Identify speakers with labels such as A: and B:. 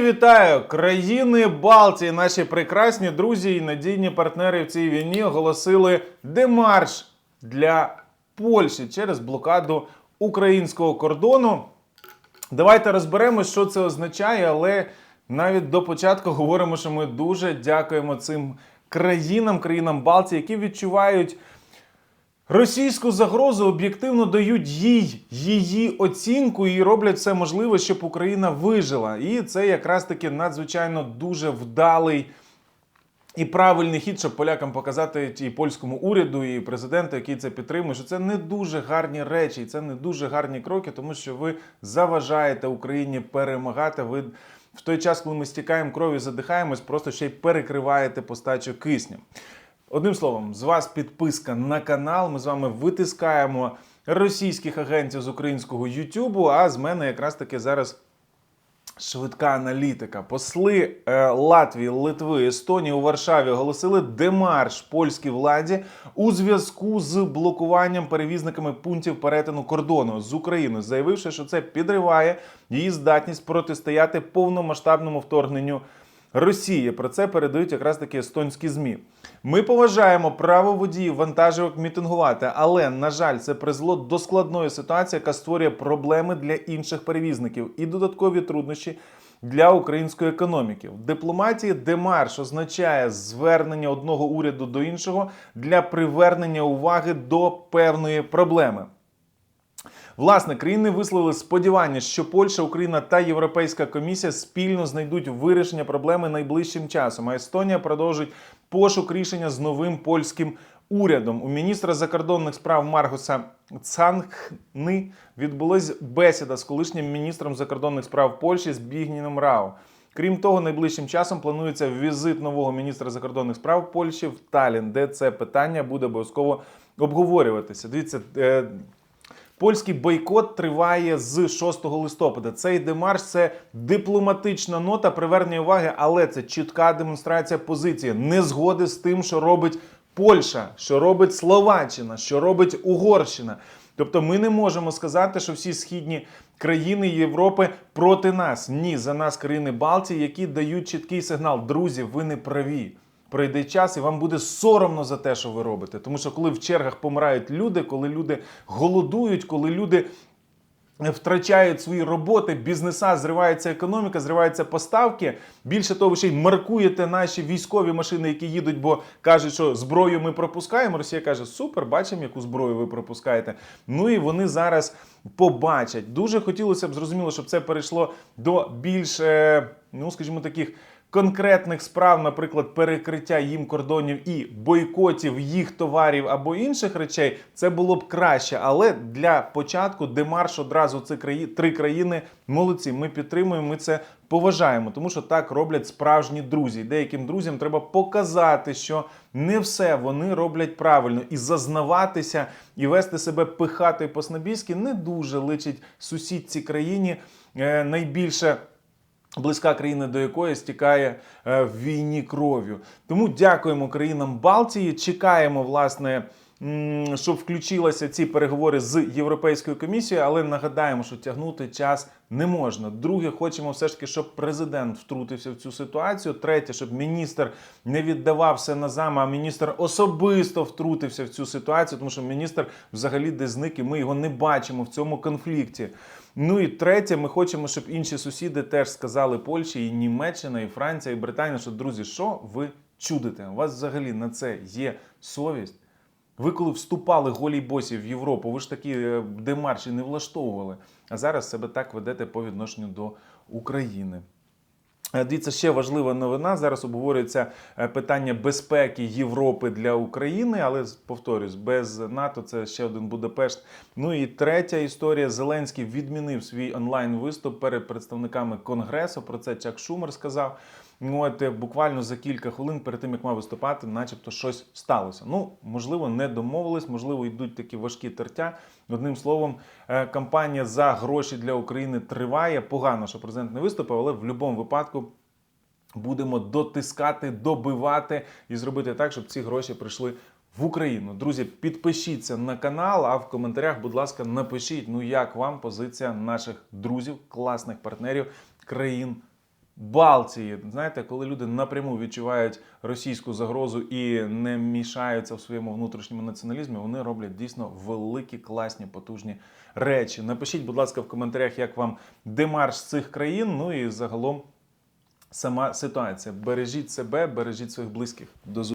A: Вітаю країни Балтії, наші прекрасні друзі і надійні партнери в цій війні оголосили демарш для Польщі через блокаду українського кордону. Давайте розберемось, що це означає, але навіть до початку говоримо, що ми дуже дякуємо цим країнам, країнам Балтії, які відчувають російську загрозу, об'єктивно дають їй її оцінку і роблять все можливе, щоб Україна вижила. І це якраз таки надзвичайно дуже вдалий. І правильний хід, щоб полякам показати і польському уряду, і президенту, який це підтримує, що це не дуже гарні речі, і це не дуже гарні кроки, тому що ви заважаєте Україні перемагати. Ви в той час, коли ми стікаємо кров'ю, задихаємось, просто ще й перекриваєте постачу кисню. Одним словом, з вас підписка на канал. Ми з вами витискаємо російських агентів з українського Ютубу. А з мене якраз таки зараз Швидка аналітика. Посли е, Латвії, Литви, Естонії у Варшаві оголосили демарш польській владі у зв'язку з блокуванням перевізниками пунктів перетину кордону з Україною, заявивши, що це підриває її здатність протистояти повномасштабному вторгненню. Росії про це передають якраз таки естонські змі. Ми поважаємо право водіїв вантажівок мітингувати, але на жаль, це призвело до складної ситуації, яка створює проблеми для інших перевізників і додаткові труднощі для української економіки. В дипломатії демарш означає звернення одного уряду до іншого для привернення уваги до певної проблеми. Власне, країни висловили сподівання, що Польща, Україна та Європейська комісія спільно знайдуть вирішення проблеми найближчим часом. А Естонія продовжить пошук рішення з новим польським урядом. У міністра закордонних справ Маргуса Цангни відбулась бесіда з колишнім міністром закордонних справ Польщі Збігнєм Рау. Крім того, найближчим часом планується візит нового міністра закордонних справ Польщі в Талін, де це питання буде обов'язково обговорюватися. Дивіться. Польський бойкот триває з 6 листопада. Цей демарш це дипломатична нота привернення уваги, але це чітка демонстрація позиції, незгоди з тим, що робить Польща, що робить Словаччина, що робить Угорщина. Тобто ми не можемо сказати, що всі східні країни Європи проти нас. Ні, за нас країни Балтії, які дають чіткий сигнал. Друзі, ви не праві. Пройде час, і вам буде соромно за те, що ви робите. Тому що коли в чергах помирають люди, коли люди голодують, коли люди втрачають свої роботи, бізнеса, зривається економіка, зриваються поставки. Більше того, ви ще й маркуєте наші військові машини, які їдуть, бо кажуть, що зброю ми пропускаємо. Росія каже: Супер, бачимо, яку зброю ви пропускаєте. Ну і вони зараз побачать. Дуже хотілося б зрозуміло, щоб це перейшло до більш, е, ну скажімо, таких конкретних справ, наприклад, перекриття їм кордонів і бойкотів їх товарів або інших речей, це було б краще. Але для початку демарш одразу ці краї... три країни молодці. Ми підтримуємо, ми це поважаємо, тому що так роблять справжні друзі. Деяким друзям треба показати, що не все вони роблять правильно, і зазнаватися і вести себе пихати по снобійськи не дуже личить сусідці країні е, найбільше. Близька країна, до якої стікає е, в війні кров'ю. Тому дякуємо країнам Балтії. Чекаємо, власне, щоб включилися ці переговори з Європейською комісією, але нагадаємо, що тягнути час не можна. Друге, хочемо все ж таки, щоб президент втрутився в цю ситуацію. Третє, щоб міністр не віддавався на зам, а міністр особисто втрутився в цю ситуацію, тому що міністр взагалі десь зник, і ми його не бачимо в цьому конфлікті. Ну і третє, ми хочемо, щоб інші сусіди теж сказали Польщі, і Німеччина, і Франція, і Британія, що друзі, що ви чудите? У вас взагалі на це є совість. Ви коли вступали голі босі в Європу, ви ж такі е, демарші не влаштовували. А зараз себе так ведете по відношенню до України. Е, Дивіться, ще важлива новина. Зараз обговорюється е, питання безпеки Європи для України, але повторюсь, без НАТО це ще один Будапешт. Ну і третя історія: Зеленський відмінив свій онлайн виступ перед представниками Конгресу. Про це Чак Шумер сказав. Ну, от е, буквально за кілька хвилин перед тим, як мав виступати, начебто щось сталося. Ну, можливо, не домовились, можливо, йдуть такі важкі тертя. Одним словом, кампанія за гроші для України триває. Погано, що президент не виступив, але в будь-якому випадку. Будемо дотискати, добивати і зробити так, щоб ці гроші прийшли в Україну. Друзі, підпишіться на канал, а в коментарях, будь ласка, напишіть, ну як вам позиція наших друзів, класних партнерів країн Балтії. Знаєте, коли люди напряму відчувають російську загрозу і не мішаються в своєму внутрішньому націоналізмі, вони роблять дійсно великі, класні, потужні речі. Напишіть, будь ласка, в коментарях, як вам демарш цих країн. Ну і загалом сама ситуація. Бережіть себе, бережіть своїх близьких. До.